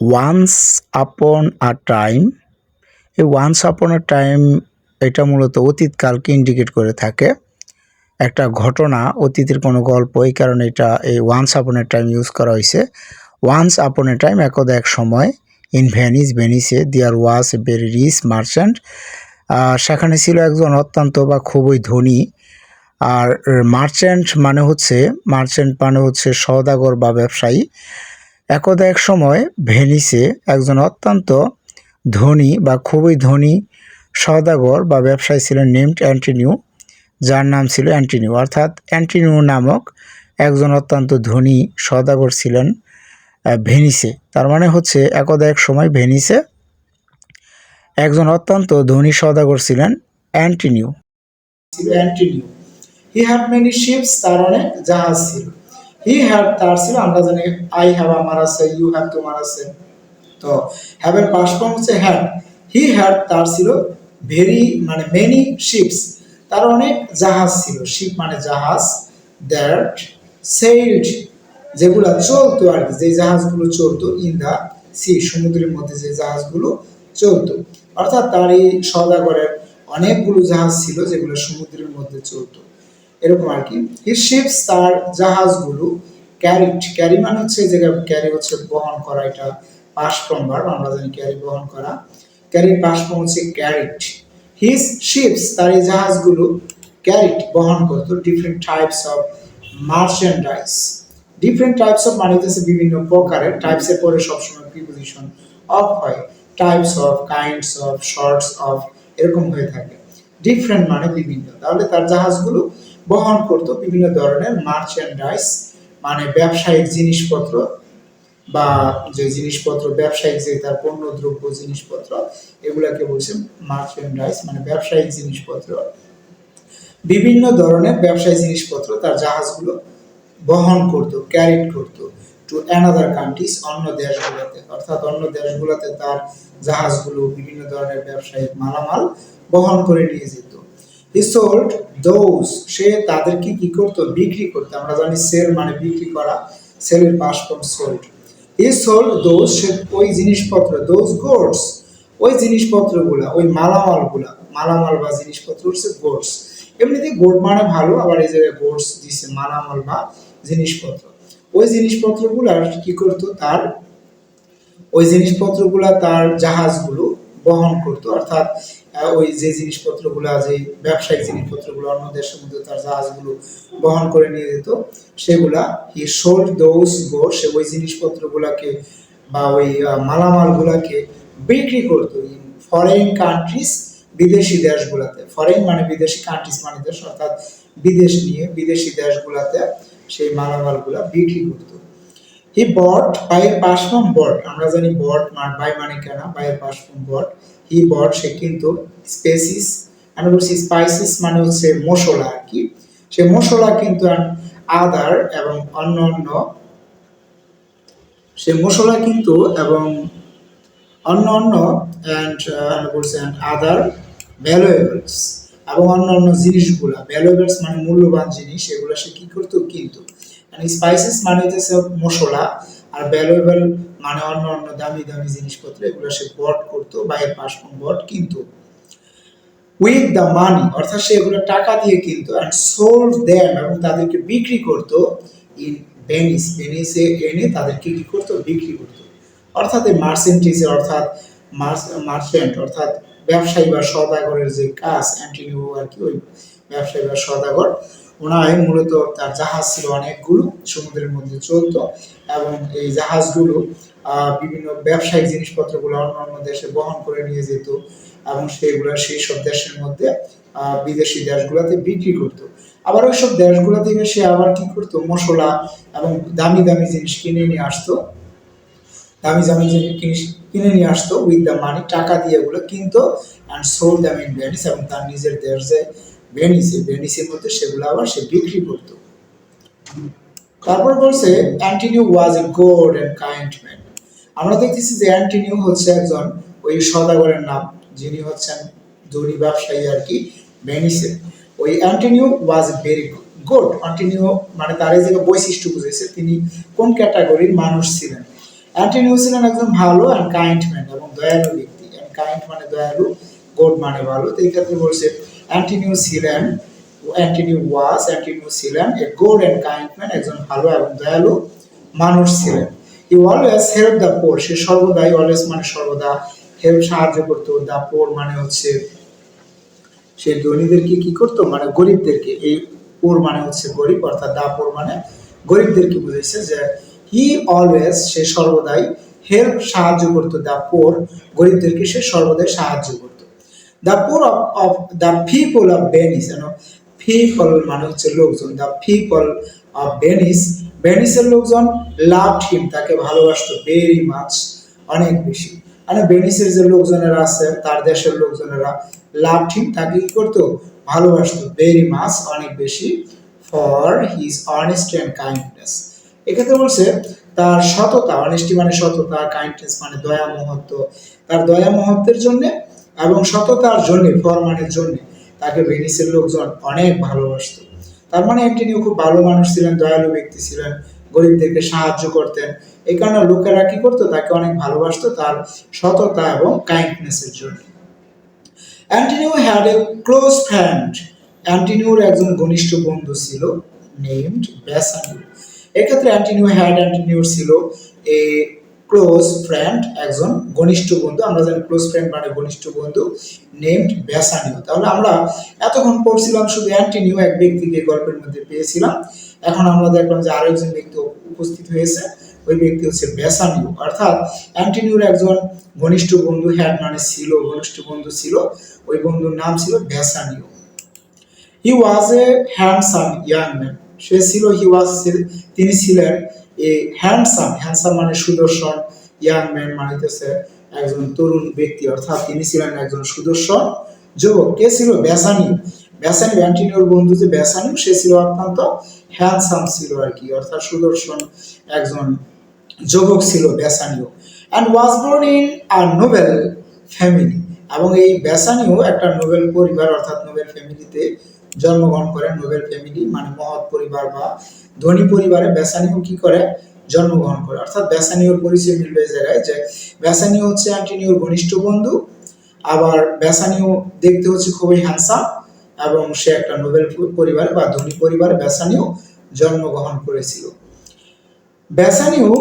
Once upon আ time এই once upon আ time এটা মূলত অতীতকালকে ইন্ডিকেট করে থাকে। একটা ঘটনা, অতীতের কোনো গল্প, এই কারণে এটা এই ওয়ান্স আপন এ টাইম ইউজ করা হয়েছে। ওয়ান্স আপন এ টাইম একদা এক সময় in Venice ভেনিসে there was a very rich merchant সেখানে ছিল একজন অত্যন্ত বা খুবই ধনী। আর মার্চেন্ট মানে হচ্ছে মার্চেন্ট মানে হচ্ছে সওদাগর বা ব্যবসায়ী। একদা এক সময় ভেনিসে একজন অত্যন্ত ধনী বা খুবই ধনী সওদাগর বা ব্যবসায়ী ছিলেন নেমড অ্যান্টিনিউ যার নাম ছিল অ্যান্টিনিউ অর্থাৎ অ্যান্টিনিউ নামক একজন অত্যন্ত ধনী সওদাগর ছিলেন ভেনিসে। তার মানে হচ্ছে একদা এক সময় ভেনিসে একজন অত্যন্ত ধনী সওদাগর ছিলেন Antonio Antonio he had many ships তার অনেক জাহাজ ছিল। হি হ্যাড তার ছিল আমরা জানি আই হ্যাভ আমার আছে ইউ হ্যাভ তোমার আছে। তো হ্যাভের পাস ফর্ম হচ্ছে হ্যাড হি হ্যাড তার ছিল ভেরি মানে মেনি শিপস তার অনেক জাহাজ ছিল। শিপ মানে জাহাজ দ্যাট সেইল্ড যেগুলা চলতো আর কি, যে জাহাজগুলো চলতো ইন দা সি সমুদ্রের মধ্যে যে জাহাজগুলো চলতো। অর্থাৎ তার এই সদাগরের অনেকগুলো জাহাজ ছিল যেগুলো সমুদ্রের মধ্যে চলতো। এরকম আর কি। হির শিপস তার জাহাজগুলো ক্যারিট ক্যারি মানে হচ্ছে জায়গায় ক্যারি হচ্ছে বহন করা, এটা পাশ ভার্ব আমরা জানি ক্যারি বহন করা। ক্যারির পাশ হচ্ছে ক্যারিট হিজ শিপস তার এই জাহাজগুলো ক্যারিট বহন করতো different types of merchandise different types of মানে হচ্ছে বিভিন্ন প্রকারের। টাইপস এর পরে সবসময় প্রিপোজিশন অফ হয়। Types of kinds of sorts of এরকম হয়ে থাকে। ডিফারেন্ট মানে বিভিন্ন। তাহলে তার জাহাজগুলো বহন করতো বিভিন্ন ধরনের মার্চেন্ডাইজ মানে ব্যবসায়িক জিনিসপত্র বা যে জিনিসপত্র, ব্যবসায়িক যে তার পণ্য দ্রব্য জিনিসপত্র, এগুলাকে বলছে মার্চেন্ডাইজ মানে ব্যবসায়িক জিনিসপত্র। বিভিন্ন ধরনের ব্যবসায়িক জিনিসপত্র তার জাহাজগুলো বহন করত ক্যারিড করত টু অ্যানাদার কান্ট্রিজ অন্য দেশগুলোতে। অর্থাৎ অন্য দেশগুলোতে তার জাহাজগুলো বিভিন্ন ধরনের ব্যবসায়িক মালামাল বহন করে নিয়ে যেত। হি সোল্ড দোজ সে তাদেরকে কি বিক্রি আমরা জানি সেল মানে বিক্রি করা সেলের সোল্ড হি সোল্ড দোজ সে ওই জিনিসপত্র দোজ গোডস ওই জিনিসপত্রগুলা, ওই মালামালগুলা, মালামাল বা জিনিসপত্র হচ্ছে গোডস এমনিতে গোড মানে ভালো, আবার এই জায়গায় গোডস মালামাল বা জিনিসপত্র। ওই জিনিসপত্রগুলো কি করতো? তার, ওই জিনিসপত্রগুলা তার জাহাজগুলো বহন করতো। অর্থাৎ ওই যে জিনিসপত্রগুলা যে ব্যবসায়িক জিনিসপত্রগুলো, অন্য দেশের মধ্যে তার জাহাজগুলো বহন করে নিয়ে যেত, সেগুলা হি সোল্ড দোজ গো সে ওই জিনিসপত্রগুলাকে বা ওই মালামালগুলাকে বিক্রি করতো ফরেন কান্ট্রিজ বিদেশি দেশগুলাতে। ফরেন মানে বিদেশি কান্ট্রিজ মানে দেশ, অর্থাৎ বিদেশ নিয়ে বিদেশি দেশগুলাতে সেই মালামালগুলা বিক্রি করতো। হি বট বাইয়ের পাশ ফ্রম বট, আমরা জানি বট মান বাই মানে কেনা? বাইয়ের পাশ ফ্রম বট। হি বট, সে কিন্তু স্পেসিস আমরা বলছি স্পাইসিস মানে হচ্ছে মশলা আর কি। সে মশলা কিন্তু আদার এবং অন্য অন্য সে মশলা কিন্তু এবং অন্য অন্য অ্যান্ড আমরা বলছি অ্যান্ড আদার ভ্যালুয়েবলস এবং অন্য অন্য জিনিসগুলা ভ্যালুয়েবলস মানে মূল্যবান জিনিস, এগুলো সে কি করতো? কিন্তু। স্পাইসেস মানে হচ্ছে মশলা আর ভ্যালুয়েবল মানে অন্য অন্য দামি দামি জিনিসপত্র, এগুলো সে বট করতো বাইরের পাশ বট কিন্তু। উইথ দ্য মানি অর্থাৎ সে এগুলো টাকা দিয়ে কিনতো অ্যান্ড সোল্ড দেম এবং তাদেরকে বিক্রি করতো ইন ভেনিস ভেনিসে এনে তাদেরকে কি করতো? বিক্রি করতো। অর্থাৎ এই মার্সেন্টিসে অর্থাৎ মার্চেন্ট অর্থাৎ ব্যবসায়ী বা সদাগরের যে কাজ অ্যান্টিনিউ আর কি, ওই ব্যবসায়ী বা সদাগর ওনার মূলত তার জাহাজ ছিল অনেকগুলো, সমুদ্রের মধ্যে চলতো এবং এই জাহাজগুলো বিভিন্ন ব্যবসায়িক জিনিসপত্রগুলো অন্য অন্য দেশে বহন করে নিয়ে যেত এবং সেগুলো সেই সব দেশের মধ্যে বিদেশি দেশগুলোতে বিক্রি করতো। আবার ওই সব দেশগুলো থেকে সে আবার কি করতো? মশলা এবং দামি দামি জিনিস কিনে নিয়ে আসতো। দামি দামি জিনিস কিনে নিয়ে আসতো উইথ দ্য মানি টাকা দিয়ে ওগুলো কিনতো and sold them in Venice এবং তার নিজের দেশ যে ভেনিস ভেনিসের মধ্যে সেগুলো আবার সে বিক্রি করতো। তারপর বলছে Antonio was a good and kind man আমরা দেখতেছি যে অ্যান্টিনিউ হচ্ছে একজন ওই সদাগরের নাম, যিনি হচ্ছেন ধনী ব্যবসায়ী আর কি ভেনিসের ওই অ্যান্টিনিউ ওয়াজ ভেরি গুড। অ্যান্টিনিউ মানে তার এই যে বৈশিষ্ট্য বুঝেছে, তিনি কোন ক্যাটাগরির মানুষ ছিলেন? অ্যান্টিনিউ ছিলেন একজন ভালো অ্যান্ড কাইন্ড ম্যান এবং দয়ালু ব্যক্তি। অ্যান্ড কাইন্ড মানে দয়ালু গুড মানে ভালো। তো এই ক্ষেত্রে বলছে অ্যান্টিনিউ ছিলেন অ্যান্টিনিউ ওয়াজ অ্যান্টিনিউ ছিলেন a good and kind man একজন ভালো এবং দয়ালু মানুষ ছিলেন। He always help the poor সে সর্বদাই অলওয়েজ মানে সর্বদা হেল্প সাহায্য করতো। দ্য পোর মানে হচ্ছে সে ধনীদেরকে কি করতো? মানে গরিবদেরকে। এই পোর মানে হচ্ছে গরিব, অর্থাৎ দা পোর মানে গরিবদেরকে বুঝেছে যে হি অলওয়েজ সে সর্বদাই হেল্প সাহায্য করতো। দ্য পোর গরিবদেরকে সে সর্বদাই সাহায্য করতো। The poor of of the people of Venice people মানে হচ্ছে লোকজন। দ্য পিপল অফ বেনিস বেনিসের লোকজন লাভ হিম তাকে ভালোবাসতো ভেরি মাচ অনেক বেশি। মানে বেনিসের যে লোকজনেরা আছে, তার দেশের লোকজনেরা লাভ হিম তাকে কি করতো? ভালোবাসতো ভেরি মাচ অনেক বেশি for his honesty and kindness এক্ষেত্রে বলছে, তার সততা অনেস্টি মানে সততা কাইন্ডনেস মানে দয়া, মহত্ব। তার দয়া, মহত্বের জন্য এবং সততার জন্য ফরমানের জন্য তাকে ভেনিসের লোকজন অনেক ভালোবাসতো। তার মানে অ্যান্টনিও খুব ভালো মানুষ ছিলেন, দয়ালু ব্যক্তি ছিলেন, গরিবদেরকে সাহায্য করতেন। এই কারণে লোকেরা কি করতো? তাকে অনেক ভালোবাসতো তার সততা এবং কাইন্ডনেসের জন্য। Antonio had a close friend অ্যান্টনিওর একজন ঘনিষ্ঠ বন্ধু ছিল নেমড ব্যাসানিও এক্ষেত্রে অ্যান্টনিও হ্যাড অ্যান্টনিওর ছিল এ ক্লোজ ফ্রেন্ড একজন ঘনিষ্ঠ বন্ধু, আমরা জানি ক্লোজ ফ্রেন্ড মানে ঘনিষ্ঠ বন্ধু নেমড ব্যাসানিও তাহলে আমরা এতক্ষণ পড়ছিলাম শুধু অ্যান্টনিও এক ব্যক্তিকে গল্পের মধ্যে পেয়েছিলাম। এখন আমরা দেখলাম যে আরও একজন ব্যক্তি উপস্থিত হয়েছে, ওই ব্যক্তি হচ্ছে বেসানিও অর্থাৎ অ্যান্টনিওর একজন ঘনিষ্ঠ বন্ধু হ্যাড মানে ছিল, ঘনিষ্ঠ বন্ধু ছিল, ওই বন্ধুর নাম ছিল Bassanio he was a handsome young man সে ছিল হি ওয়াজ তিনি ছিলেন এ হ্যান্ডসাম হ্যান্ডসাম মানে সুদর্শন ইয়াং ম্যান মানে হচ্ছে একজন তরুণ ব্যক্তি, অর্থাৎ তিনি ছিলেন একজন সুদর্শন যুবক। কে ছিল? বেসানিও বেসানিও অ্যান্টিনিওর বন্ধু যে বেসানিও সে ছিল অত্যন্ত হ্যান্ডসাম ছিল আর কি, অর্থাৎ সুদর্শন একজন যুবক ছিল Bassanio and was born in a noble family এবং এই বেসানিও একটা নোবেল পরিবার, অর্থাৎ নোবেল ফ্যামিলিতে জন্মগ্রহণ করে নোবেল ফ্যামিলি মানে মহৎ পরিবার বা ধনী পরিবারে বেসানিও কি করে? জন্মগ্রহণ করে। অর্থাৎ বেসানিওর পরিচয় মিলবে জায়গায় যে বেসানিও হচ্ছে অ্যান্টিনিওর ঘনিষ্ঠ বন্ধু, আবার বেসানিও দেখতে হচ্ছে খুবই হ্যান্ডসাম এবং সে একটা নোবেল পরিবার বা ধনী পরিবারে বেসানিও জন্মগ্রহণ করেছিল। বেসানিও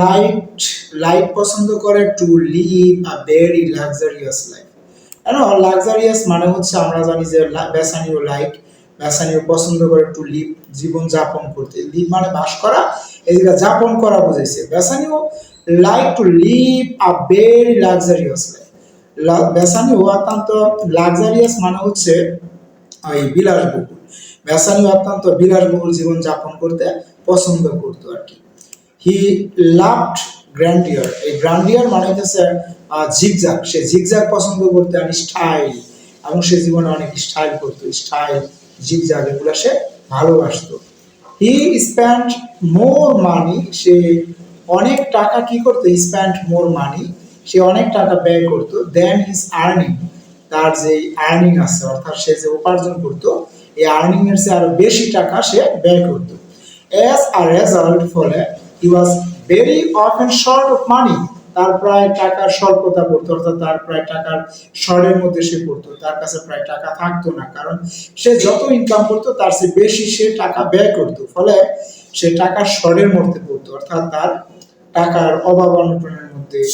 লাইট লাইট পছন্দ করে to live a very luxurious life কেন লাক্সারিয়াস মানে হচ্ছে আমরা জানি যে পছন্দ করে টু লিভ জীবন যাপন করতে। লিভ মানে বাস করা যাপন করা Bassanio like to live a very luxurious life অত্যন্ত লাক্সারিয়াস মানে হচ্ছে বিলাসবহুল অত্যন্ত বিলাসবহুল জীবন যাপন করতে পছন্দ করতো আর কি। হি লাভড গ্র্যান্ডিয়ার এই গ্র্যান্ডিয়ার মানে হচ্ছে ঝিকঝাক সে ঝিকঝাক পছন্দ করতে আর স্টাইল এবং সে জীবনে অনেক স্টাইল করতো স্টাইল ঝিকঝাক এগুলো সে ভালোবাসতো। হি স্প্যান্ড মোর মানি সে অনেক টাকা কি করতো স্প্যান্ড মোর মানি সে অনেক টাকা ব্যয় করতো দেন হিজ আর্নিং তার যে আর্নিং আছে, অর্থাৎ সে যে উপার্জন করতো, এই আর্নিং এর চেয়ে আরও বেশি টাকা সে ব্যয় করতো। অ্যাজ আ রেজাল্ট ফলে he was very often short of money তার প্রায় টাকার স্বল্পতা পড়তো, অর্থাৎ তার প্রায় টাকার স্বরের মধ্যে সে পড়তো। তার কাছে প্রায় টাকা থাকতো না, কারণ সে যত ইনকাম করতো, তার চেয়ে বেশি সে টাকা ব্যয় করতো। ফলে সে টাকার স্বরের মধ্যে পড়তো, অর্থাৎ তার টাকার অভাব অনটনের মধ্যে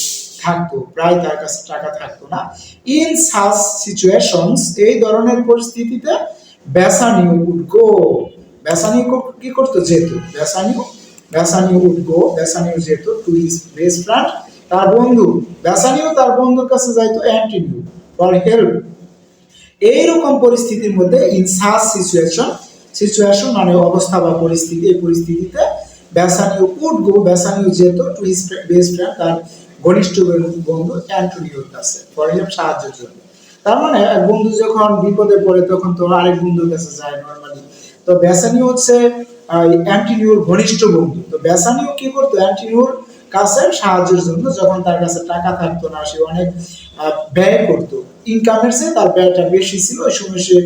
থাকতো, প্রায় তার কাছে টাকা থাকতো না। ইন সাস সিচুয়েশনস এই ধরনের পরিস্থিতিতে বেসানিও উড গো। বেসানিও কো- করতো যেত? Bassanio Bassanio would go. Bassanio যেত টু হিজ বেস্ট ফ্রেন্ড তার বন্ধু, বেসানিও তার বন্ধুর কাছে যাইতো অ্যান্টিনিউ ফর হেল্প এইরকম পরিস্থিতির মধ্যে ইন সাচ সিচুয়েশন সিচুয়েশন মানে অবস্থা বা পরিস্থিতি, এই পরিস্থিতিতে বেসানিও উড গো, বেসানিও যেত টু হিজ বেস্ট ফ্রেন্ড তার ঘনিষ্ঠ বন্ধু অ্যান্টোনিওর কাছে ফর হেল্প সাহায্যের জন্য তার মানে এক বন্ধু যখন বিপদে পড়ে, তখন তো আরেক বন্ধুর কাছে যায় নর্মালি তো বেসানিও হচ্ছে অ্যান্টিনিওর ঘনিষ্ঠ বন্ধু। তো বেসানিও কি করতো? অ্যান্টিনিওর কাছে সাহায্যের জন্য যখন তার কাছে টাকা থাকতো না, সে অনেক ব্যয় করতো। ইনকামের চেয়ে তার ব্যয়টা বেশি ছিল। ওই সময় সে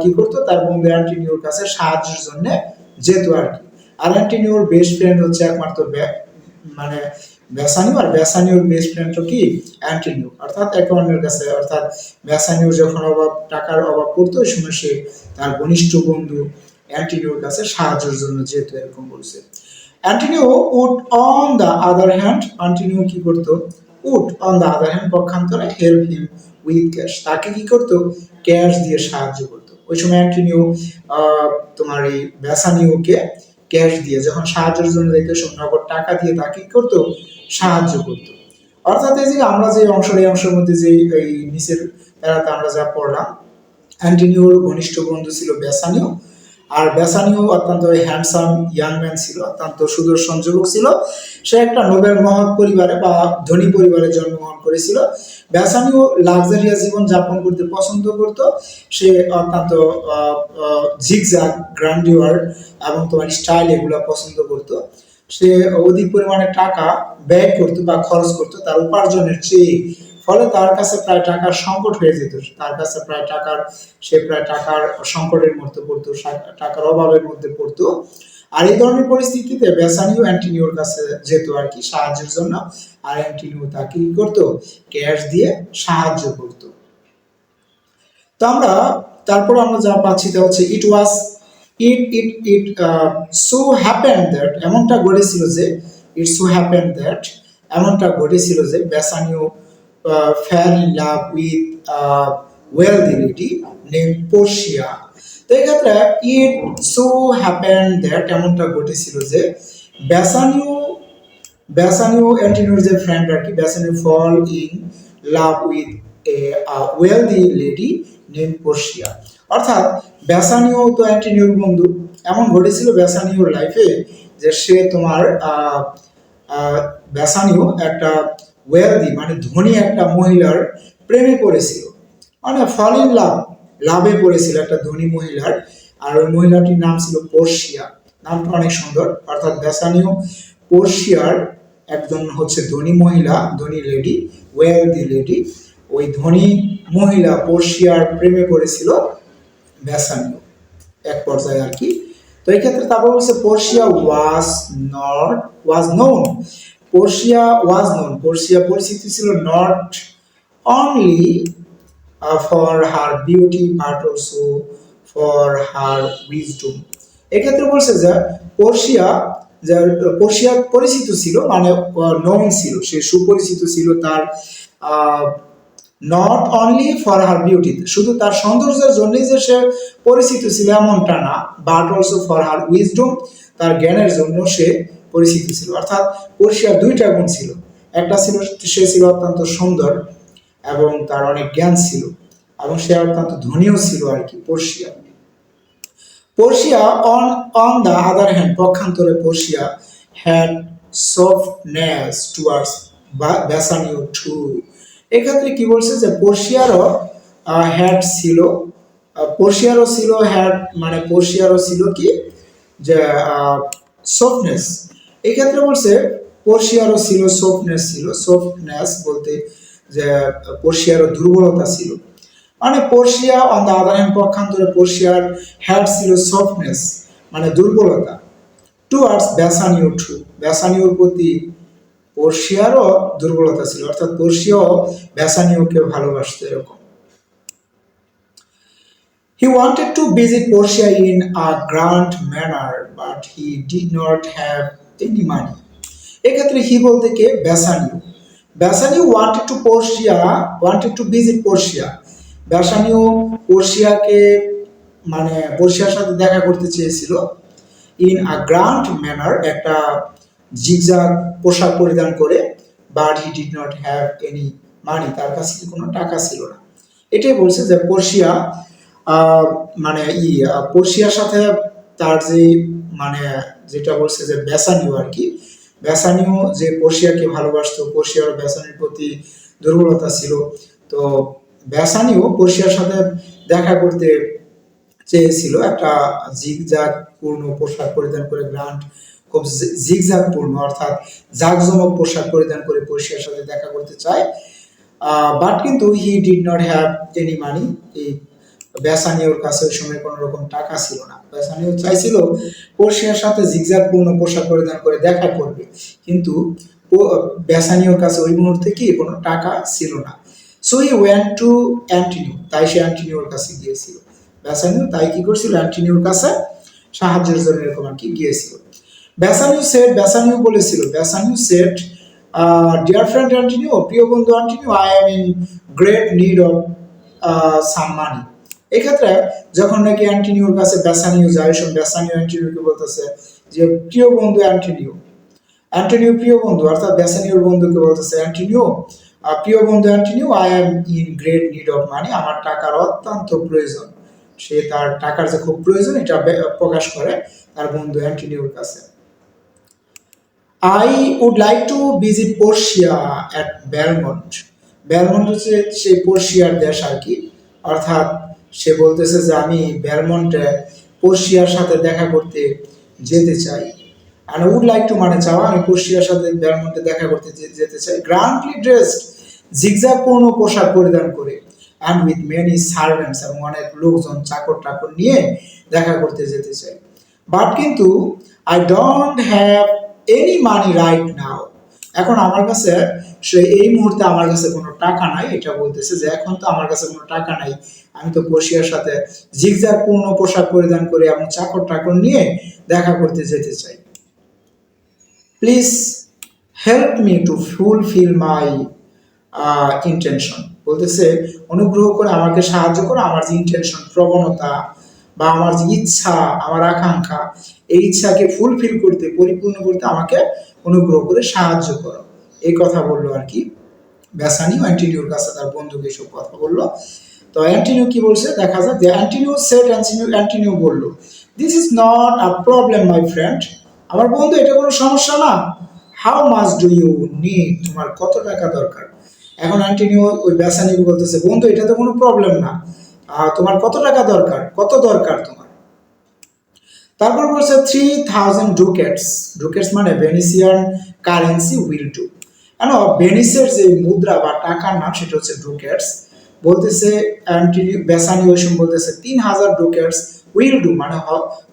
কি করতো? তার বন্ধু অ্যান্টিনিওর কাছে সাহায্যের জন্য যেত আর কি। আর অ্যান্টিনিওর বেস্ট ফ্রেন্ড হচ্ছে একমাত্র মানে ব্যাসানিও। আর ব্যাসানিওর বেস্ট ফ্রেন্ড তো কি? অ্যান্টিনিও। অর্থাৎ একে অন্যের কাছে। অর্থাৎ ব্যাসানিওর যখন অভাব, টাকার অভাব পড়তো, ওই সময় সে তার ঘনিষ্ঠ বন্ধু অ্যান্টিনিওর কাছে সাহায্যের জন্য যেহেতু এরকম বলছে। Antonio would on the other hand Antonio কি করতো? Would on the other hand পক্ষান্তরে হেল্প হিম উইথ ক্যাশ তাকে কি করতো? ক্যাশ দিয়ে সাহায্য করতো। ওই সময় অ্যান্টিনিও তোমার এই ব্যাসানিওকে ক্যাশ দিয়ে, যখন সাহায্যের জন্য দেখতে সব নগদ টাকা দিয়ে তাকে কি করতো? সাহায্য করতো। অর্থাৎ এই যে আমরা যে অংশের এই অংশের মধ্যে যে এই নিচের প্যারাতে আমরা যা পড়লাম অ্যান্টিনিওর ঘনিষ্ঠ বন্ধু ছিল বেসানিও আর বেসানিও অত্যন্ত হ্যান্ডসাম ইয়াং ম্যান ছিল, অত্যন্ত সুদর্শন যুবক ছিল। সে একটা নোবেল মহৎ পরিবারে বা ধনী পরিবারে জন্মগ্রহণ করেছিল। বেসানিও লাক্সারিয়াস জীবন যাপন করতে পছন্দ করত। সে অত্যন্ত ঝিকঝাক গ্রান্ডিওয়ার এবং তোমার স্টাইল এগুলো পছন্দ করত। সে অধিক পরিমাণে টাকা ব্যয় করতো বা খরচ করতো, তার উপার্জনের চেয়ে ফলে তার কাছে প্রায় টাকার সংকট হয়ে যেত। তার কাছে প্রায় টাকার, সে প্রায় টাকার সংকটের মধ্যে পড়তো টাকার অভাবের মধ্যে পড়তো। আর এই ধরনের পরিস্থিতিতে বেসানিও অ্যান্টিনিওর কাছে যেত আর কি সাহায্যের জন্য। আর অ্যান্টিনিও তাকে কি করতো? ক্যাশ দিয়ে সাহায্য করতো। তো আমরা, তারপর আমরা যা পাচ্ছি তা হচ্ছে it was it it it so happen that এমনটা ঘটেছিল যে ইট সো হ্যাপেন দ্যাট এমনটা ঘটেছিল যে Bassanio fell in love with wealthy lady name Portia তো এক্ষেত্রে ইট সো হ্যাপেন দ্যাট এমনটা ঘটেছিল যে বেসানিও বেসানিও অ্যান্টিনোর যে ফ্রেন্ড আর কি Bassanio fall in love with a wealthy lady name Portia অর্থাৎ বেসানিও তো অ্যান্টিনিওর বন্ধু। এমন ঘটেছিল বেসানিওর লাইফে যে সে তোমার বেসানিও একটা ওয়েলদি মানে ধনী একটা মহিলার প্রেমে পড়েছিল। মানে ফল ইন লাভ লাভে পড়েছিল একটা ধনী মহিলার। আর ওই মহিলাটির নাম ছিল পোর্শিয়া। নামটা অনেক সুন্দর। অর্থাৎ বেসানিও পোর্শিয়ার একজন হচ্ছে ধনী মহিলা, ধনী লেডি ওয়েলদি লেডি ওই ধনী মহিলা পোর্শিয়ার প্রেমে পড়েছিল বেসানিও এক পর্যায়ে আর কি। তো এই ক্ষেত্রে তারপর বলছে, Portia was not was known Portia was known Portia পরিচিতি ছিল not only for her beauty but also for her wisdom এক্ষেত্রে বলছে যে পোর্শিয়া যে পোর্শিয়া পরিচিত ছিল মানে নন ছিল, সে সুপরিচিত ছিল তার not only for her beauty শুধু তার সৌন্দর্যের জন্যই যে সে পরিচিত ছিল এমনটা না but also for her wisdom তার জ্ঞানের জন্য সে পরিচিত ছিল। অর্থাৎ পর্ষিয়ার দুইটা গুণ ছিল। একটা ছিল সে ছিল অত্যন্ত সুন্দর এবং তার অনেক জ্ঞান ছিল এবং সে অত্যন্ত ধনীও ছিল আর কি Portia Portia on on the other hand পক্ষান্তরে Portia had softness towards Bassanio too এক্ষেত্রে কি বলছে যে পর্ষিয়ারও হ্যাড ছিল। পর্ষিয়ারও ছিল হ্যাড মানে পর্ষিয়ারও ছিল কি? যে সফটনেস এক্ষেত্রে বলছে পর্ষিয়ারও ছিল সফটনেস ছিল। সফটনেস বলতে যে পর্ষিয়ারও দুর্বলতা ছিল। মানে Portia on the other hand পক্ষান্তরে পর্ষিয়ার হ্যাড ছিল সফটনেস মানে দুর্বলতা। টুয়ার্ডস ব্যাসানিও টু ব্যাসানিওর প্রতি পর্ষিয়ারও দুর্বলতা ছিল। অর্থাৎ পর্ষিয়াও ব্যাসানিওকে ভালোবাসতো এরকম। He wanted to visit Portia in a grand manner, but he did not have money. এক্ষেত্রে হি বলতে কে? Bassanio. Bassanio wanted to Portia wanted to visit Portia. Bassanio পোর্শিয়াকে মানে পোর্শিয়ার সাথে দেখা করতে চেয়েছিল। ইন আ গ্রান্ড ম্যানার একটা জিগজাগ পোশাক পরিধান করে but he did not have any money তার কাছে কোনো টাকা ছিল না। এটাই বলছে যে পর্ষিয়া আহ, মানে ই আহ, পর্ষিয়ার সাথে তার যে মানে যেটা বলছে যে বেসানিও আর কি বেসানিও যে পর্ষিয়াকে ভালোবাসতো পর্ষিয়ার বেসানির প্রতি দুর্বলতা ছিল। তো বেসানিও পর্ষিয়ার সাথে দেখা করতে চেয়েছিল একটা জিগজাগ পূর্ণ পোশাক পরিধান করে গ্রান্ট খুব জিগজাগ পূর্ণ, অর্থাৎ জাঁকজমক পোশাক পরিধান করে পর্ষিয়ার সাথে দেখা করতে চায়। বাট কিন্তু he did not have any money এই বেসানিওর কাছে ওই সময় কোনো রকম টাকা ছিল না। বেসানিও চাইছিল পর্ষিয়ার সাথে জিগজাগ পূর্ণ পোশাক পরিধান করে দেখা করবে। কিন্তু ও বেসানিওর কাছে ওই মুহূর্তে কি কোনো টাকা ছিল না। So he went to Antonio তাই সে অ্যান্টিনিওর কাছে গিয়েছিল। বেসানিও তাই কি করছিল অ্যান্টিনিওর কাছে সাহায্যের জন্য এরকম আর কি গিয়েছিল। বেসানিউ সেট বেসানিউ বলেছিল Bassanio said dear friend Antonio প্রিয় বন্ধু Antonio I am in great need of some money এক্ষেত্রে যখন নাকি অ্যান্টিনিওর কাছে বেসানিও যায় সব বেসানিও অ্যান্টিনিওকে বলতেছে যে, প্রিয় বন্ধু অ্যান্টিনিও অ্যান্টনিও প্রিয় বন্ধু, অর্থাৎ বেসানিওর বন্ধুকে বলতেছে অ্যান্টনিও প্রিয় বন্ধু Antonio I am in great need of money আমার টাকার অত্যন্ত প্রয়োজন। সে তার টাকার যে খুব প্রয়োজন, এটা প্রকাশ করে তার বন্ধু অ্যান্টনিওর কাছে। I would like to visit Portia at Belmont Belmont হচ্ছে সেই পোর্শিয়ার দেশ আর কি, অর্থাৎ সে বলতেছে যে আমি বেলমন্টে পোর্শিয়ার সাথে দেখা করতে যেতে চাই। আর উড লাইক টু মানে চাওয়া, আমি পোর্শিয়ার সাথে বেলমন্টে দেখা করতে যেতে চাই। গ্রান্ডলি ড্রেসড জিগজাগ পূর্ণ পোশাক পরিধান করে অ্যান্ড উইথ মেনি সার্ভেন্টস এবং অনেক লোকজন চাকর টাকর নিয়ে দেখা করতে যেতে চাই। বাট কিন্তু I don't have any money right now এখন আমার কাছে সে এই মুহূর্তে আমার কাছে কোনো টাকা নাই, এটা বলতেছে যে এখন তো আমার কাছে কোনো টাকা নাই। আমি তো বসিয়ার সাথে জিগজাগ পূর্ণ পোশাক পরিধান করে এবং চাকর টাকর নিয়ে দেখা করতে যেতে চাই। Please help me to fulfil my intention বলতেছে, অনুগ্রহ করে আমাকে সাহায্য করো, আমার যে ইন্টেনশন প্রবণতা বা আমার যে ইচ্ছা, আমার আকাঙ্ক্ষা, এই ইচ্ছাকে ফুলফিল করতে, পরিপূর্ণ করতে আমাকে অনুগ্রহ করে সাহায্য করো। এই কথা বলল আর কি। ব্যাসানিও অ্যান্টিনিওর কাছে তার বন্ধুকে এসব কথা বলল। তো অ্যান্টিনিও কি বলছে? দেখা যায় যে অ্যান্টিনিও সেট অ্যান্টিনিও অ্যান্টিনিও বলল this is not a problem my friend আমার বন্ধু, এটা কোনো সমস্যা না। How much do you need তোমার কত টাকা দরকার? এখন অ্যান্টিনিও ওই ব্যাসানিকে বলতেছে, বন্ধু, এটা তো কোনো প্রবলেম না। তোমার কত টাকা দরকার? কত দরকার তোমার? তারপর বলছে থ্রি থাউজেন্ড ডুকেটস ডুকেটস মানে ভেনিসিয়ান কারেন্সি উইল টু কেন ভেনিসের যে মুদ্রা বা টাকার নাম সেটা হচ্ছে ডুকেটস বলতেছে বেসানি সময় বলতেছে তিন হাজার ডুকেটস উইল ডু মানে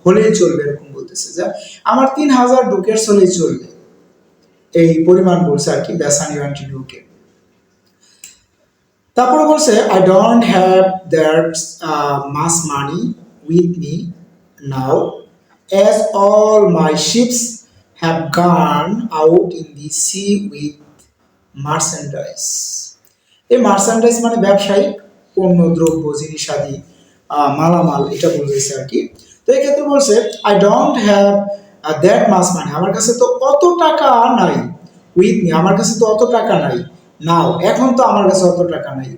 হলেই চলবে, এরকম বলতেছে যে, আমার তিন হাজার ডুকেটস হলেই চলবে। এই পরিমাণ বলছে আর কি বেসানি অ্যান্টিনিউকে তারপরে বলছে I don't have that much money with me now as all my ships have gone out in the sea with merchandise এই মার্সেন্ডাইজ মানে ব্যবসায়িক পণ্য, দ্রব্য মালামাল, এটা আর কি। তো বলছে I don't have that much money আমার কাছে তো অত টাকা নাই। উইথ মি আমার কাছে তো অত টাকা নাই। নাও এখন তো আমার কাছে অত টাকা নাই।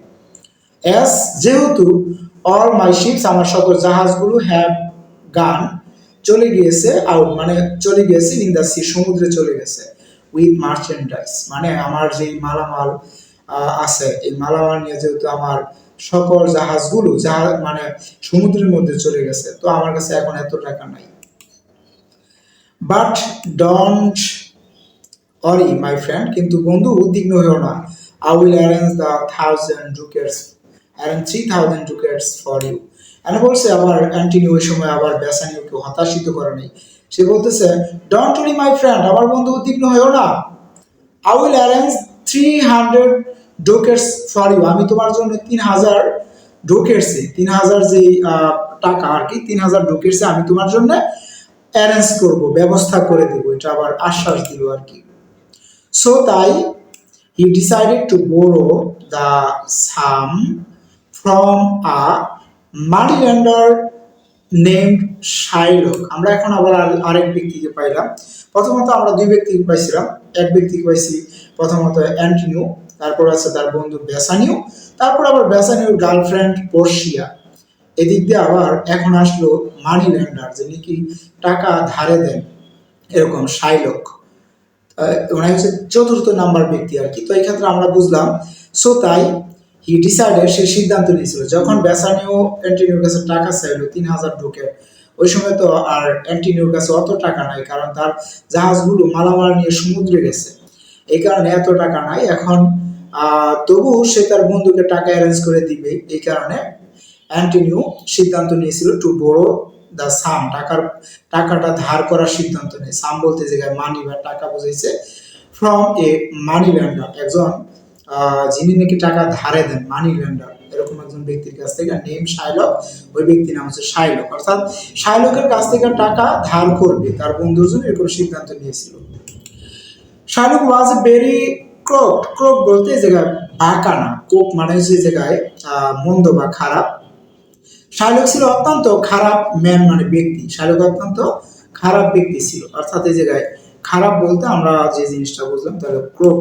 অ্যাস যেহেতু অল মাই শিপস আমার সকল জাহাজগুলো হ্যাভ গান চলে গিয়েছে আউট মানে চলে গিয়েছে ইন দ্য সি সমুদ্রে চলে গেছে। উইথ মার্চেন্ডাইজ মানে আমার যেই মালামাল আছে, এই মালামাল নিয়ে যেহেতু আমার সকল জাহাজগুলো জাহাজ মানে সমুদ্রের মধ্যে চলে গেছে, তো আমার কাছে এখন এত টাকা নাই। But don't Ori my friend কিন্তু বন্ধু, উদ্বিগ্ন হয়েও না। I will arrange the thousand ducats arrange three thousand ducats for you এনে বলছে আবার অ্যান্টিনি ওই সময় আবার বেসানিওকে হতাশিত করে নেই। সে বলতেছে ডোন্ট অরি মাই ফ্রেন্ড আমার বন্ধু উদ্বিগ্ন হয়েও না। I will arrange three hundred ducats for you আমি তোমার জন্য তিন হাজার ডোকেটসে তিন হাজার যে টাকা আর কি, তিন হাজার ডোকেটসে আমি তোমার জন্য অ্যারেঞ্জ করব, ব্যবস্থা করে দেবো। এটা আবার আশ্বাস দিল আর কি। সো তাই he decided to borrow the sum from a money lender named Shylock আমরা এখন আবার আর- আরেক ব্যক্তিকে পাইলাম। প্রথমত আমরা দুই ব্যক্তিকে পাইছিলাম। এক ব্যক্তিকে পাইছি প্রথমত অ্যান্টিনিও তারপর আছে তার বন্ধু বেসানিও তারপর আবার বেসানিওর গার্লফ্রেন্ড পর্শিয়া। এদিক দিয়ে আবার এখন আসলো মানি ল্যান্ডার টাকা ধারে দেন এরকম শাইলক আহ, ওনার হচ্ছে চতুর্থ নাম্বার ব্যক্তি আর কি। তো এই ক্ষেত্রে আমরা বুঝলাম। সো তাই হি ডিসাইডেড সে সিদ্ধান্ত নিয়েছিল। যখন বেসানিও অ্যান্টিনিওর কাছে টাকা চাইলো তিন হাজার ঢুকে ওই সময় তো আর অ্যান্টিনিওর কাছে অত টাকা নাই, কারণ তার জাহাজগুলো মালামাল নিয়ে সমুদ্রে গেছে। এই কারণে এত টাকা নাই। এখন তবু সে তার বন্ধুকে টাকা অ্যারেঞ্জ করে দিবে। এই কারণে অ্যান্টিনিও সিদ্ধান্ত নিয়েছিল টু বড় দ্য সাম টাকার, টাকাটা ধার করার সিদ্ধান্ত নেয়। সাম বলতে জায়গায় মানি বা টাকা বুঝাইছে ফ্রম এ মানি ল্যান্ডার একজন যিনি নাকি টাকা ধারে দেন মানি ল্যান্ডার ব্যক্তির কাছ থেকে নেম শাইলক ওই ব্যক্তির নাম হচ্ছে শাইলক অর্থাৎ শাইলকের কাছ থেকে টাকা ধার করবে, তার বন্ধুর জন্য এরকম সিদ্ধান্ত নিয়েছিল। শাহরুখ ওয়াজ ভেরি ক্রোক ক্রোক বলতে এই জায়গায় বাঁকা না কোক মানে হচ্ছে এই জায়গায় মন্দ বা খারাপ। শাহরুখ ছিল অত্যন্ত খারাপ ম্যান মানে ব্যক্তি। শাহরুখ অত্যন্ত খারাপ ব্যক্তি ছিল। অর্থাৎ এই জায়গায় খারাপ বলতে আমরা যে জিনিসটা বুঝলাম, তাহলে ক্রোক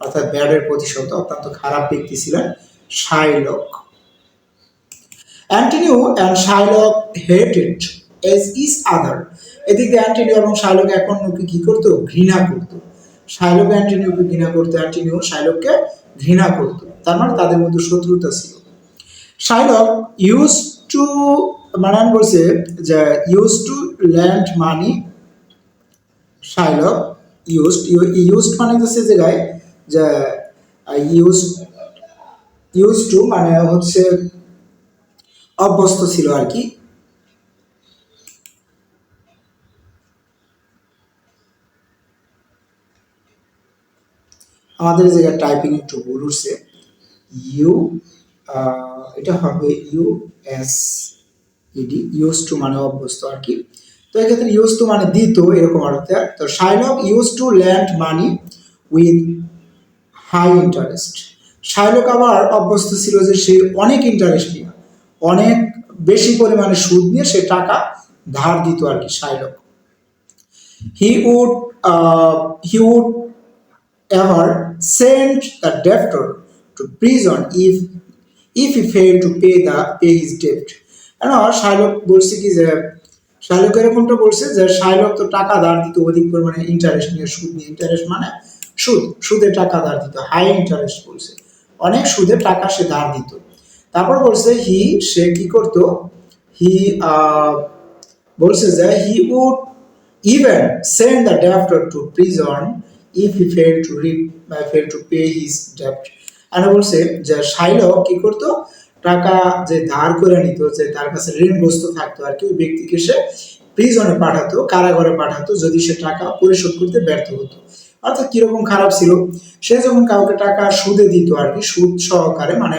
অর্থাৎ ব্যাডের প্রতিশব্দ, অত্যন্ত খারাপ ব্যক্তি ছিলেন Shylock Antonio and Shylock hated each is other এদিকে অ্যান্টনিও এবং শাইলক এক অন্যকে কি করতো? ঘৃণা করতো। শাইলক অ্যান্টনিওকে ঘৃণা করতো, অ্যান্টনিও শাইলককে ঘৃণা করতো। তার মানে তাদের মধ্যে শত্রুতা ছিল। শাইলক ইউজ টু মানে আমি বলছে যে use to lend money Shylock use use মানে হচ্ছে জায়গায় যে ইউজ ইউজ টু মানে হচ্ছে অভ্যস্ত ছিল আর কি। আমাদের জায়গায় টাইপিং একটু ভুল উঠছে ইউ এটা হবে U S E D use to মানে অভ্যস্ত আর কি। তো এক্ষেত্রে ইউজ টু মানে দিত এরকম অর্থে তো Shylock use to lend money with high interest Shylock আবার অভ্যস্ত ছিল যে সে অনেক ইন্টারেস্ট অনেক বেশি পরিমাণে সুদ নিয়ে সে টাকা ধার দিত আর কি Shylock he would he would ever send the debtor to prison if if he failed to pay the, pay his debt. কেন? শাইলক বলছে কি যে শাইলক এরকমটা বলছে যে শাইলক তো টাকা ধার দিত, অধিক পরিমাণে ইন্টারেস্ট নিয়ে সুদ নিয়ে ইন্টারেস্ট মানে সুদ, সুদে টাকা ধার দিত হাই ইন্টারেস্ট বলছে। অনেক সুদে টাকা সে ধার দিত। তারপর বলছে হি সে কি করত? হি বলছে যে he would send the debtor to prison if he failed to re, uh, failed to pay his আর বলছে যে শাইলক কি করতো? টাকা যে ধার করে নিত যে তার কাছে ঋণগ্রস্ত থাকতো আর কি ওই ব্যক্তিকে সে প্রিজনে পাঠাতো কারাগারে পাঠাতো যদি সে টাকা পরিশোধ করতে ব্যর্থ হতো। অর্থাৎ কীরকম খারাপ ছিল? সে যখন কাউকে টাকা সুদে দিত আর কি সুদ সহকারে মানে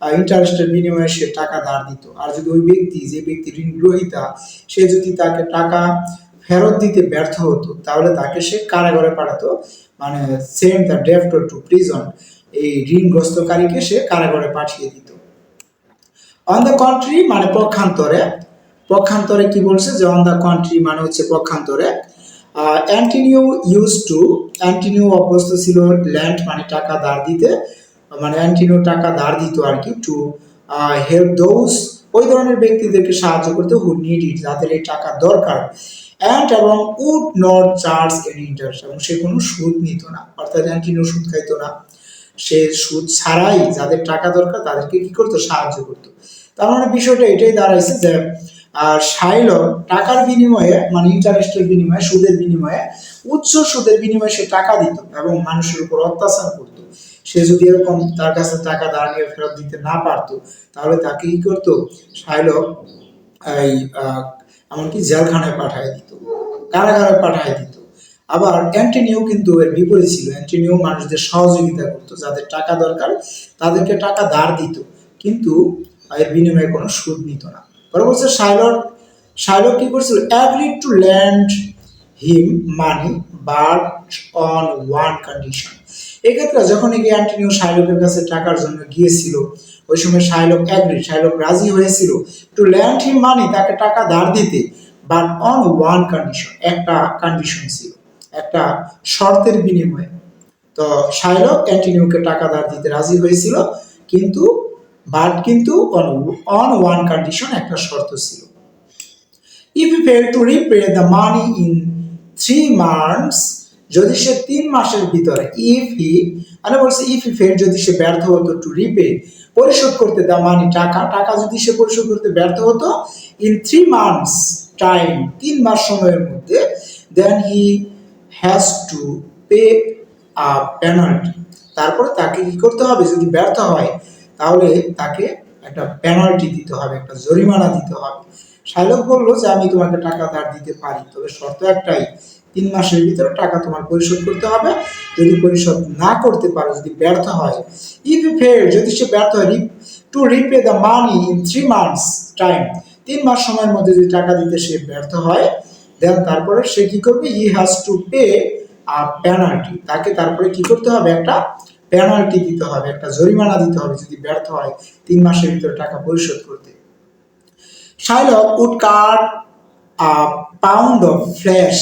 ইন্টারেস্টের বিনিময়ে সে টাকা ধার দিত। আর যদি ওই ব্যক্তি, যে ব্যক্তি ঋণ গ্রহীতা, সে যদি তাকে টাকা ফেরত দিতে ব্যর্থ হতো, তাহলে তাকে সে কারাগারে পাঠাতো। মানে send the debtor to prison, এই ঋণগ্রস্তকারীকে সে কারাগারে পাঠিয়ে দিত। অন দ্য কন্ট্রি মানে পক্ষান্তরে পক্ষান্তরে কি বলছে যে অন দ্য কন্ট্রি মানে হচ্ছে পক্ষান্তরে অ্যান্টিনিউ ইউজ টু অ্যান্টিনিউ অভ্যস্ত ছিল ল্যান্ড মানে টাকা ধার দিতে মানে অ্যান্টিনিউ টাকা ধার দিত আর কি টু হেল্প দোজ ওই ধরনের ব্যক্তিদেরকে সাহায্য করতে হু নিড ইট যাদের এই টাকা দরকার। অ্যান্ড এবং would not charge any interest এবং সে কোনো সুদ নিত না, অর্থাৎ অ্যান্টিনো সুদ খাইতো না। সে সুদ ছাড়াই যাদের টাকা দরকার তাদেরকে কি করতো? সাহায্য করতো। তার মানে বিষয়টা এটাই দাঁড়াইছে যে আর টাকার বিনিময়ে মানে ইন্টারেস্টের বিনিময়ে, সুদের বিনিময়ে, উচ্চ সুদের বিনিময়ে সে টাকা দিত এবং মানুষের উপর অত্যাচার করতো। সে যদি এরকম তার কাছে টাকা দাঁড়িয়ে ফেরত দিতে না পারতো, তাহলে তাকে কি করতো? শাইলক এই এমনকি জেলখানায় পাঠিয়ে দিত, কারাগারে পাঠিয়ে দিত। আবার অ্যান্টনিও কিন্তু এর বিপরীত ছিল। অ্যান্টনিও মানুষদের সহযোগিতা করতো, যাদের টাকা দরকার তাদেরকে টাকা ধার দিত। কিন্তু এর বিনিময়ে কোনো সুদ নিত না। পরে বলছে শাইলক শাইলক কি করছিল? Agreed to lend him money but on one condition এক্ষেত্রে যখন এই অ্যান্টনিও শাইলকের কাছে টাকার জন্য গিয়েছিল, ওই সময় শাইলক অ্যাগ্রিড শাইলক রাজি হয়েছিল টু ল্যান্ড হিম মানি তাকে টাকা ধার দিতে বাট অন ওয়ান কন্ডিশন একটা কন্ডিশন ছিল, একটা শর্তের বিনিময়ে। তো শাইলক অ্যান্টিনিউকে টাকা ধার দিতে রাজি হয়েছিল, কিন্তু বাট কিন্তু অন ওয়ান কন্ডিশন একটা শর্ত ছিল। If you fail to repay the money in three months যদি সে তিন মাসের ভিতরে ইফ হি মানে বলছে ইফ হি ফেল যদি সে ব্যর্থ হতো টু রিপে পরিশোধ করতে দ্য মানি টাকা টাকা যদি সে পরিশোধ করতে ব্যর্থ হতো ইন থ্রি মান্থস টাইম তিন মাস সময়ের মধ্যে then he has to pay a penalty তারপরে তাকে কি করতে হবে? যদি ব্যর্থ হয়, তাহলে তাকে একটা পেনাল্টি দিতে হবে, একটা জরিমানা দিতে হবে। শাইলক বলল যে, আমি তোমাকে টাকা ধার দিতে পারি। তবে শর্ত একটাই তিন মাসের ভিতরে টাকা তোমার পরিশোধ করতে হবে। যদি পরিশোধ না করতে পারো, যদি ব্যর্থ হয় ইফ ইউ ফেল যদি সে ব্যর্থ হয় to repay the money in three months time তিন মাস সময়ের মধ্যে যদি টাকা দিতে সে ব্যর্থ হয় দেন তারপরে সে কি করবে? He has to pay a penalty তাকে তারপরে কি করতে হবে? একটা পেনাল্টি দিতে হবে, একটা জরিমানা দিতে হবে যদি ব্যর্থ হয়, তিন মাসের ভিতরে টাকা পরিশোধ করতে। Shylock would cut a pound of flesh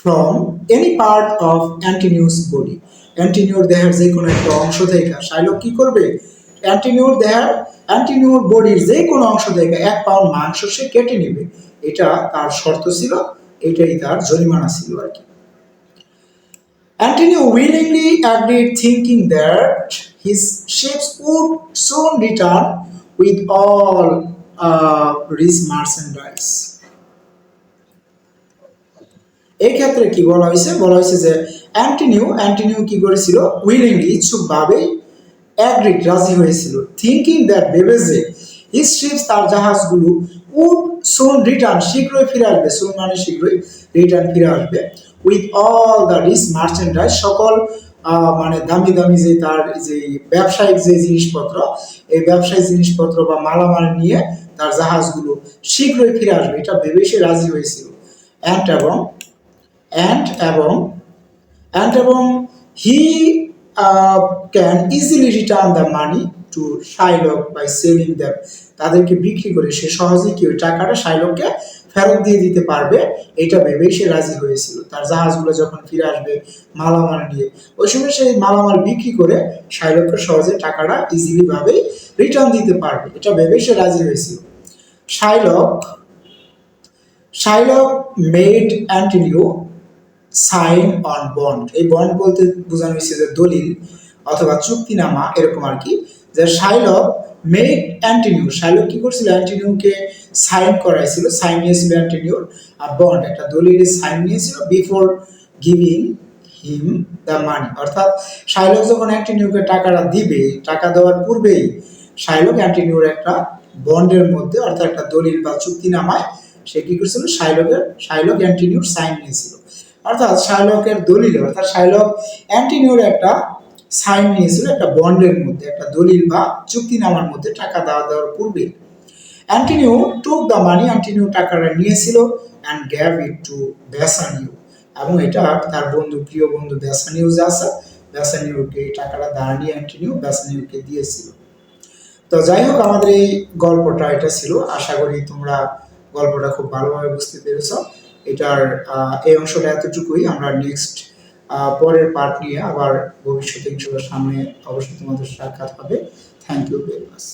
from any part of Antonius body. অ্যান্টিনিওর দেহের যে কোনো একটা অংশ থেকে শাইলক কি করবে অ্যান্টিনিওর দেহের অ্যান্টিনিওর বডির যে কোনো অংশ থেকে এক পাউন্ড মাংস সে কেটে নেবে এটা তার শর্ত ছিল এটাই তার জরিমানা ছিল আর কি Antonio willingly agreed, thinking that his ships would soon return with all uh, rich merchandise. এই ক্ষেত্রে কি বলা হয়েছে? বলা হয়েছে যে অ্যান্টিনিউ অ্যান্টিনিউ কি করেছিল? উইলিংলি ইচ্ছুকভাবেই অ্যাগ্রিড রাজি হয়েছিল। থিঙ্কিং দ্যাট ভেবে যে হিস শিপস তার জাহাজগুলো উড সুন রিটার্ন শীঘ্রই ফিরে আসবে। সুন মানে শীঘ্রই রিটার্ন ফিরে আসবে। With all the rich merchandise সকল মানে দামি দামি যে তার যে ব্যবসায়িক যে জিনিসপত্র, এই ব্যবসায়িক জিনিসপত্র বা মালামাল নিয়ে তার জাহাজগুলো শীঘ্রই ফিরে আসবে। এটা ভেবে সে রাজি হয়েছিল। অ্যান্ড এবং অ্যান্ড এবং অ্যান্ড এবং he can easily return the money to Shylock by selling them তাদেরকে বিক্রি করে সে সহজেই কি ওই টাকাটা শাইলককে ফেরত দিয়ে দিতে পারবে? এটা ভেবেই সে রাজি হয়েছিল। তার জাহাজগুলো যখন ফিরে আসবে মালামাল নিয়ে, ওই সময় সেই মালামাল বিক্রি করে শাইলককে সহজে টাকাটা ইজিলি ভাবে রিটার্ন দিতে পারবে। এটা ভেবেই সে রাজি হয়েছিল। Shylock Shylock made Antonio sign on bond. এই বন্ড বলতে বোঝানো হয়েছে যে দলিল অথবা চুক্তিনামা এরকম আর কি, যে শাইলক মেড অ্যান্টিনিউ। শাইলক কি করছিল? অ্যান্টিনিউকে সাইন করাইছিল, সাইন নিয়েছিল অ্যান্টিনিউর। আর বন্ড, একটা দলিল সাইন নিয়েছিল before giving him the money. অর্থাৎ শাইলক যখন অ্যান্টিনিউকে টাকাটা দিবে, টাকা দেওয়ার পূর্বেই শাইলক অ্যান্টিনিউর একটা বন্ডের মধ্যে, অর্থাৎ একটা দলিল বা চুক্তিনামায় সে কি করছিল? শাইলকের শাইলক অ্যান্টিনিউর সাইন নিয়েছিল। অর্থাৎ শাইলকের দলিল, অর্থাৎ শাইলক অ্যান্টিনিউর একটা সাইন নিয়েছিল একটা বন্ডের মধ্যে, একটা দলিল বা চুক্তিনামার মধ্যে টাকা দেওয়া দেওয়ার পূর্বে। অ্যান্টিনিউ টুক দ্য মানি অ্যান্টিনিউ টাকাটা নিয়েছিল and gave it to Bassanio এবং এটা তার বন্ধু, প্রিয় বন্ধু যা আছে বেসানিউকে এই টাকাটা দাঁড়িয়ে অ্যান্টিনিউ বেসানিউকে দিয়েছিল। তো যাই হোক, আমাদের এই গল্পটা এটা ছিল। আশা করি তোমরা গল্পটা খুব ভালোভাবে বুঝতে পেরেছ। এটার এই অংশটা এতটুকুই। আমরা নেক্সট পরের পার্ট নিয়ে আবার ভবিষ্যতে সামনে অবশ্যই তোমাদের সাক্ষাৎ হবে। Thank you very much